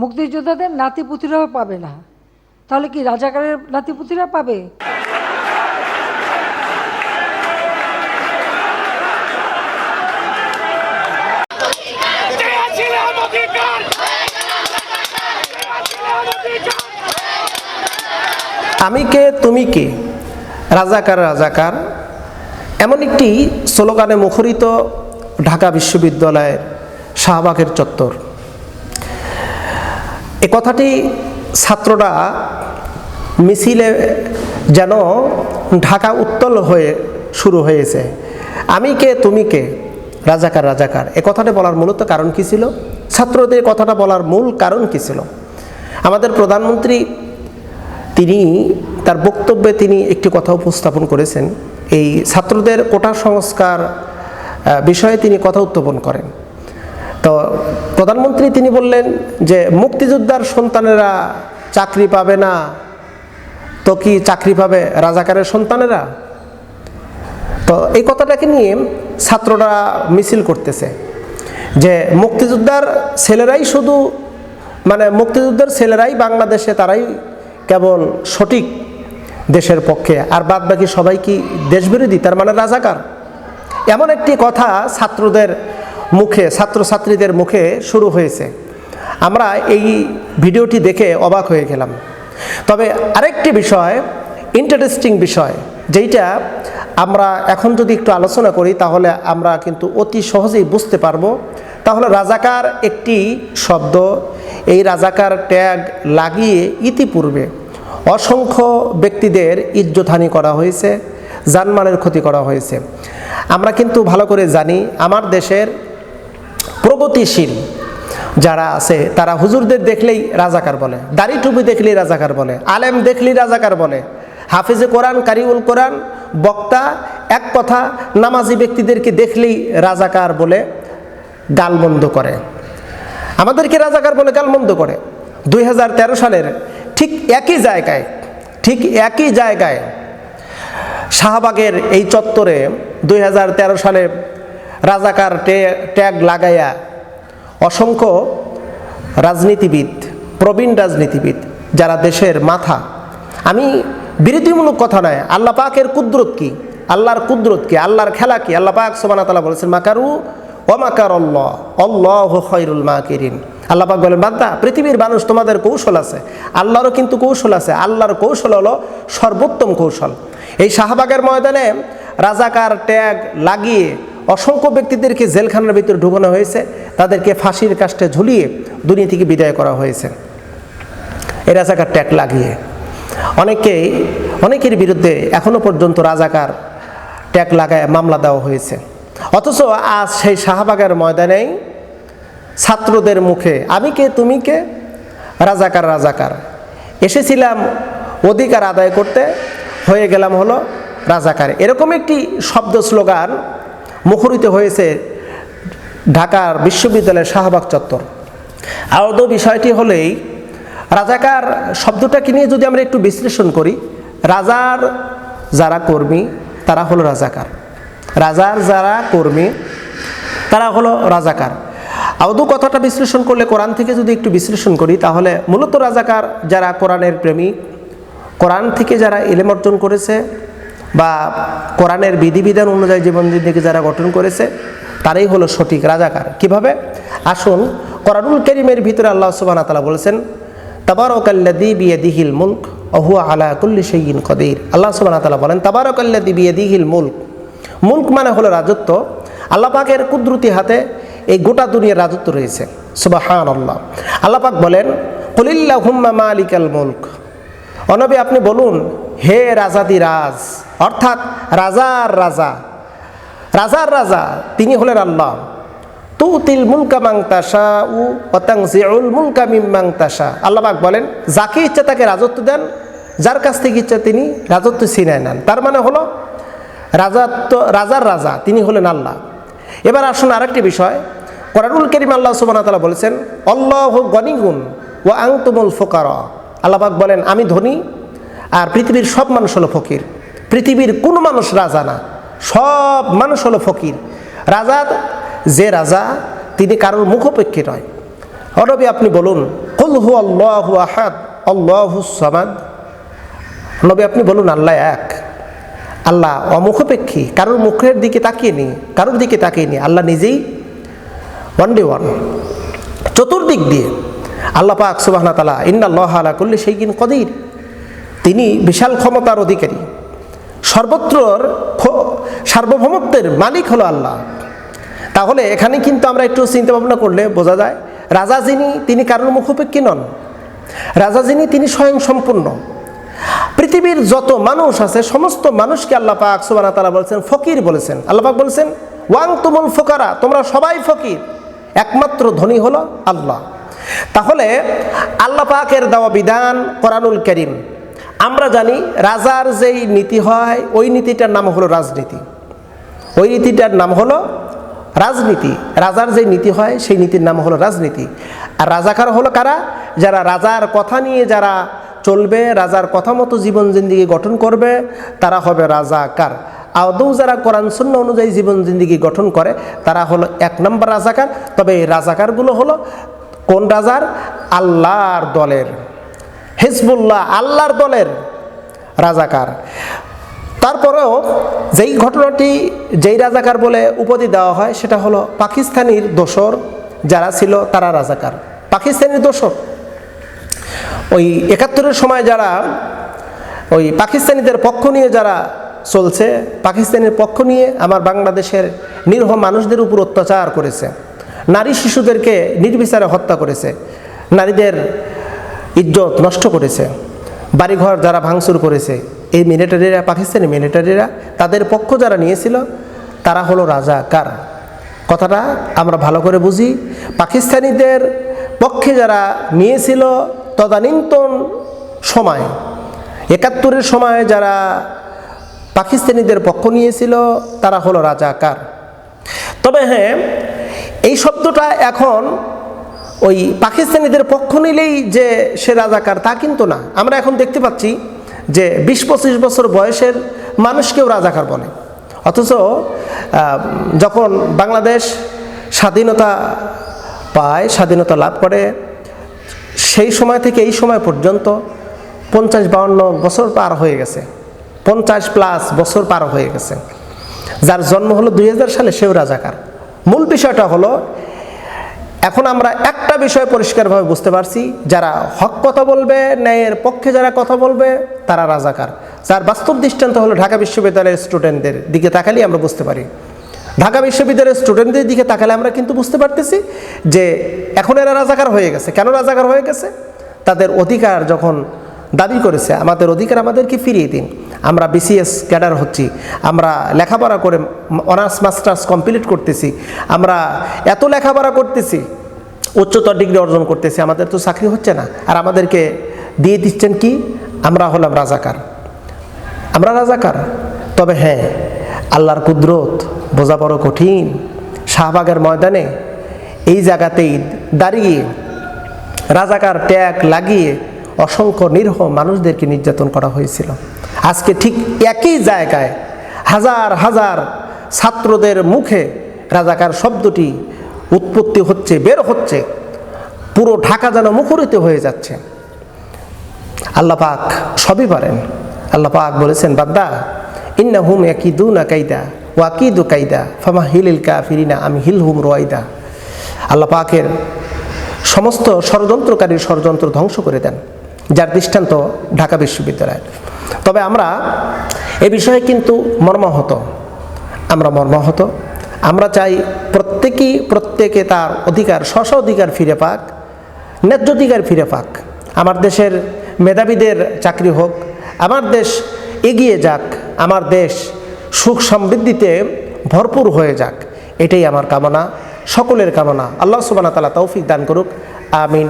মুক্তিযোদ্ধাদের নাতিপুতিরাও পাবে না। তাহলে কি রাজাকারের নাতিপুতিরা পাবে? আমি কে, তুমি কে? রাজাকার রাজাকার। এমন একটি স্লোগানে মুখরিত ঢাকা বিশ্ববিদ্যালয়ের শাহবাগের চত্বর। এ কথাটি ছাত্ররা মিছিলে যেন ঢাকা উত্তল হয়ে শুরু হয়েছে। আমি কে, তুমি কে? রাজাকার রাজাকার। এ কথাটা বলার মূলত কারণ কী ছিল? ছাত্রদের কথাটা বলার মূল কারণ কী ছিল? আমাদের প্রধানমন্ত্রী, তিনি তার বক্তব্যে তিনি একটি কথা উপস্থাপন করেছেন। এই ছাত্রদের কোটা সংস্কার বিষয়ে তিনি কথা উত্থাপন করেন। তো প্রধানমন্ত্রী তিনি বললেন যে মুক্তিযোদ্ধার সন্তানেরা চাকরি পাবে না। তো কি চাকরি পাবে রাজাকারের সন্তানেরা? তো এই কথাটাকে নিয়ে ছাত্ররা মিছিল করতেছে যে মুক্তিযোদ্ধার ছেলেরাই শুধু মানে মুক্তিযুদ্ধের ছেলেরাই বাংলাদেশে তারাই কেবল সঠিক দেশের পক্ষে, আর বাদ বাকি সবাই কি দেশবিরোধী? তার মানে রাজাকার। এমন একটি কথা ছাত্রদের মুখে, ছাত্রছাত্রীদের মুখে শুরু হয়েছে। আমরা এই ভিডিওটি দেখে অবাক হয়ে গেলাম। তবে আরেকটি বিষয় ইন্টারেস্টিং বিষয়, যেইটা আমরা এখন যদি একটু আলোচনা করি, তাহলে আমরা কিন্তু অতি সহজেই বুঝতে পারব। তাহলে রাজাকার একটি শব্দ, এই রাজাকার ট্যাগ লাগিয়ে ইতিপূর্বে অসংখ্য ব্যক্তিদের ইজ্জতহানি করা হয়েছে জানমালের ক্ষতি করা হয়েছে। আমরা কিন্তু ভালো করে জানি, আমার দেশের প্রগতিশীল যারা আছে, তারা হুজুরদের দেখলেই রাজাকার বলে, দাড়ি টুপি দেখলেই রাজাকার বলে, আলেম দেখলেই রাজাকার বলে, হাফিজে কোরআন, কারিউল কোরআন, বক্তা, এক কথা নামাজি ব্যক্তিদেরকে দেখলেই রাজাকার বলে গালমন্দ করে। আমাদেরকে রাজাকার বলে গালমন্দ করে। দুই হাজার তেরো সালের ঠিক একই জায়গায়, ঠিক একই জায়গায় শাহবাগের এই চত্বরে দুই হাজার তেরো সালে রাজাকার ট্যাগ লাগাইয়া অসংখ্য রাজনীতিবিদ, প্রবীণ রাজনীতিবিদ যারা দেশের মাথা। আমি বিরোধীমূলক কথা নয়, আল্লাহ পাকের কুদরত কি? আল্লাহর কুদরত কি? আল্লাহর খেলা কি? আল্লাহ পাক সোবানা তালা বলেছেন, মাকারু ও মাকার অল্লাহ অল্লাহ খৈরুল মাকিরিন। আল্লাহ পাক বলেন বাদ্দা পৃথিবীর মানুষ, তোমাদের কৌশল আছে। আল্লাহরও কিন্তু কৌশল আছে। আল্লাহর কৌশল হলো সর্বোত্তম কৌশল। এই শাহবাগের ময়দানে রাজাকার ট্যাগ লাগিয়ে অসংখ্য ব্যক্তিদেরকে জেলখানার ভিতরে ঢুকানো হয়েছে। তাদেরকে ফাঁসির কাষ্টে ঝুলিয়ে দুনিয়া থেকে বিদায় করা হয়েছে। এই রাজাকার ট্যাগ লাগিয়ে। অনেকেই, অনেকের বিরুদ্ধে এখনও পর্যন্ত রাজাকার ট্যাগ লাগায় মামলা দেওয়া হয়েছে। অথচ আজ সেই শাহবাগের ময়দানেই ছাত্রদের মুখে, আমি কে, তুমি কে? রাজাকার রাজাকার। এসেছিলাম অধিকার আদায় করতে, হয়ে গেলাম হলো রাজাকার। এরকম একটি শব্দ স্লোগান মুখরিত হয়েছে ঢাকার বিশ্ববিদ্যালয়ের শাহবাগ চত্বর। আদৌ বিষয়টি হলেই রাজাকার শব্দটাকে নিয়ে যদি আমরা একটু বিশ্লেষণ করি, রাজার যারা কর্মী, তারা হলো রাজাকার। রাজার যারা কর্মী, তারা হলো রাজাকার। আদৌ কথাটা বিশ্লেষণ করলে কোরআন থেকে যদি একটু বিশ্লেষণ করি, তাহলে মূলত রাজাকার যারা কোরআনের প্রেমী, কোরআন থেকে যারা এলেম অর্জন করেছে বা কোরআনের বিধিবিধান অনুযায়ী জীবন জীবনকে যারা গঠন করেছে, তারাই হলো সঠিক রাজাকার। কীভাবে? আসুন, কোরআনুল করিমের ভিতরে আল্লাহ সুবাহ তালা বলেছেন তাবারকাল্লাদি বিয়াদিহিল মুলক অহু আলা কুল্লি সেইন কদির। আল্লাহ সুবাহ তালা বলেন তাবারকাল্লাদি বিয়াদিহিল মুলক। মুলক মানে হলো রাজত্ব। আল্লাহ পাকের কুদরতি হাতে এই গোটা দুনিয়ার রাজত্ব রয়েছে। সুবাহান আল্লাহ আল্লাহ পাক বলেন কলিল্লা হুম্মা মালিকাল মুলক। অনবী আপনি বলুন, হে রাজাদি রাজ। অর্থাৎ রাজার রাজা। রাজার রাজা, তিনি হলেন আল্লাহ। তুতিল মুলকা মাংতাসা উ অতাংজিউল মুলকা মিম মাংতাসা আল্লাহ পাক বলেন, যাকে ইচ্ছা তাকে রাজত্ব দেন, যার কাছ থেকে ইচ্ছা তিনি রাজত্ব ছিনায় নেন। তার মানে হলো, রাজাত্ব রাজার রাজা, তিনি হলেন আল্লাহ। এবার আসুন আরেকটি বিষয়। কোরআনুল করিম আল্লাহ সুবাহ তালা বলেছেন অল্লাহ গনিগুন ও আংতুমুল ফোকার। আল্লাহবাক বলেন, আমি ধনী আর পৃথিবীর সব মানুষ হলো ফকির। পৃথিবীর কোন মানুষ রাজা না। সব মানুষ হলো ফকির। রাজা যে রাজা, তিনি কারোর মুখোপেক্ষী নয়। অনবী আপনি বলুন হু আল্লাহ আহাদ সামাদ নবী আপনি বলুন, আল্লাহ এক আল্লাহ অমুখপেক্ষী, কারোর মুখের দিকে তাকিয়ে নি কারোর দিকে তাকিয়ে নি আল্লাহ নিজেই ওয়ান ডে ওয়ান চতুর্দিক দিয়ে আল্লাহ পাক সুবাহ তালা ইন্নাল্লাহ আলা করলে সেই কিন কদির তিনি বিশাল ক্ষমতার অধিকারী। সর্বত্রর সার্বভৌমত্বের মালিক হলো আল্লাহ। তাহলে এখানে কিন্তু আমরা একটু চিন্তা ভাবনা করলে বোঝা যায়, রাজা যিনি, তিনি কারোর মুখোপেক্ষী নন। রাজা যিনি, তিনি স্বয়ং সম্পূর্ণ। পৃথিবীর যত মানুষ আছে, সমস্ত মানুষকে আল্লাহ পাক সুবানা তালা বলেছেন, ফকির বলেছেন। আল্লাহ পাক বলেছেন ওয়াং তুমুল ফোকারা তোমরা সবাই ফকির। একমাত্র ধনী হলো আল্লাহ। তাহলে আল্লাহ পাকের দেওয়া বিধান কোরআনুল করিম। আমরা জানি রাজার যেই নীতি হয়, ওই নীতিটার নাম হলো রাজনীতি। ওই নীতিটার নাম হলো রাজনীতি। রাজার যে নীতি হয়, সেই নীতির নাম হলো রাজনীতি। আর রাজাকার হলো কারা? যারা রাজার কথা নিয়ে যারা চলবে, রাজার কথা মতো জীবন জিন্দিগি গঠন করবে, তারা হবে রাজাকার। আদৌ যারা কোরআন শূন্য অনুযায়ী জীবন জিন্দিগি গঠন করে, তারা হলো এক নম্বর রাজাকার। তবে এই রাজাকারগুলো হলো কোন রাজার? আল্লাহর দলের। হিজবুল্লাহ, আল্লাহর দলের রাজাকার। তারপরেও যেই ঘটনাটি, যেই রাজাকার বলে উপাধি দেওয়া হয়, সেটা হলো পাকিস্তানির দোসর যারা ছিল, তারা রাজাকার। পাকিস্তানির দোসর। ওই একাত্তরের সময় যারা, ওই পাকিস্তানিদের পক্ষ নিয়ে যারা চলছে, পাকিস্তানের পক্ষ নিয়ে আমার বাংলাদেশের নিরহ মানুষদের উপর অত্যাচার করেছে। নারী শিশুদেরকে নির্বিচারে হত্যা করেছে। নারীদের ইজ্জত নষ্ট করেছে। বাড়িঘর যারা ভাঙচুর করেছে, এই মিলিটারিরা পাকিস্তানি মিলিটারিরা তাদের পক্ষ যারা নিয়েছিল, তারা হলো রাজা কার? কথাটা আমরা ভালো করে বুঝি। পাকিস্তানিদের পক্ষে যারা নিয়েছিল তদানীন্তন সময়, একাত্তরের সময় যারা পাকিস্তানিদের পক্ষ নিয়েছিল, তারা হলো রাজাকার তবে হ্যাঁ এই শব্দটা এখন ওই পাকিস্তানিদের পক্ষ নিলেই যে সে রাজাকার, তা কিন্তু না। আমরা এখন দেখতে পাচ্ছি যে বিশ পঁচিশ বছর বয়সের মানুষকেও রাজাকার বলে। অথচ যখন বাংলাদেশ স্বাধীনতা পায়, স্বাধীনতা লাভ করে, সেই সময় থেকে এই সময় পর্যন্ত পঞ্চাশ বাউন্ন বছর পার হয়ে গেছে। পঞ্চাশ প্লাস বছর পার হয়ে গেছে। যার জন্ম হলো দু হাজার সালে, সেও রাজাকার। মূল বিষয়টা হলো এখন আমরা একটা বিষয় পরিষ্কারভাবে বুঝতে পারছি, যারা হক কথা বলবে, ন্যায়ের পক্ষে যারা কথা বলবে, তারা রাজাকার। যার বাস্তব দৃষ্টান্ত হলো ঢাকা বিশ্ববিদ্যালয়ের স্টুডেন্টদের দিকে তাকালেই আমরা বুঝতে পারি। ঢাকা বিশ্ববিদ্যালয়ের স্টুডেন্টদের দিকে তাকালে আমরা কিন্তু বুঝতে পারতেছি যে এখন এরা রাজাকার হয়ে গেছে। কেন রাজাকার হয়ে গেছে? তাদের অধিকার যখন দাবি করেছে, আমাদের অধিকার আমাদেরকে ফিরিয়ে দিন। আমরা বিসিএস ক্যাডার হচ্ছি, আমরা লেখাপড়া করে অনার্স, মাস্টার্স কমপ্লিট করতেছি, আমরা এত লেখাপড়া করতেছি, উচ্চতর ডিগ্রি অর্জন করতেছি, আমাদের তো চাকরি হচ্ছে না। আর আমাদেরকে দিয়ে দিচ্ছেন কি? আমরা হলাম রাজাকার। আমরা রাজাকার। তবে হ্যাঁ আল্লাহর কুদরত বোঝা বড় কঠিন। শাহবাগের ময়দানে এই জায়গাতেই দাঁড়িয়ে রাজাকার ট্যাগ লাগিয়ে অসংখ্য নিরহ মানুষদেরকে নির্যাতন করা হয়েছিল। আজকে ঠিক একই জায়গায় হাজার হাজার ছাত্রদের মুখে রাজাকার শব্দটি উৎপত্তি হচ্ছে, বের হচ্ছে, পুরো ঢাকা যেন মুখরিত হয়ে যাচ্ছে। আল্লাহ পাক সবই পারেন। আল্লাহ পাক বলেছেন বাদ্দা ইন্না হুম একই দু না কাইদা ওয়াকিদু কাইদা ফামা হিলিল কাফিরিনা, আমি হিল হুম রোয়াইদা। আল্লাহ পাকের সমস্ত ষড়যন্ত্রকারীর ষড়যন্ত্র ধ্বংস করে দেন, যার দৃষ্টান্ত ঢাকা বিশ্ববিদ্যালয় তবে আমরা এ বিষয়ে কিন্তু মর্মাহত। আমরা মর্মাহত। আমরা চাই প্রত্যেকেই প্রত্যেকে তার অধিকার, স্ব অধিকার ফিরে পাক, ন্যায্য অধিকার ফিরে পাক। আমার দেশের মেধাবীদের চাকরি হোক, আমার দেশ এগিয়ে যাক, আমার দেশ সুখ সমৃদ্ধিতে ভরপুর হয়ে যাক, এটাই আমার কামনা, সকলের কামনা। আল্লাহ সুবানা তালা তৌফিক দান করুক, আমিন।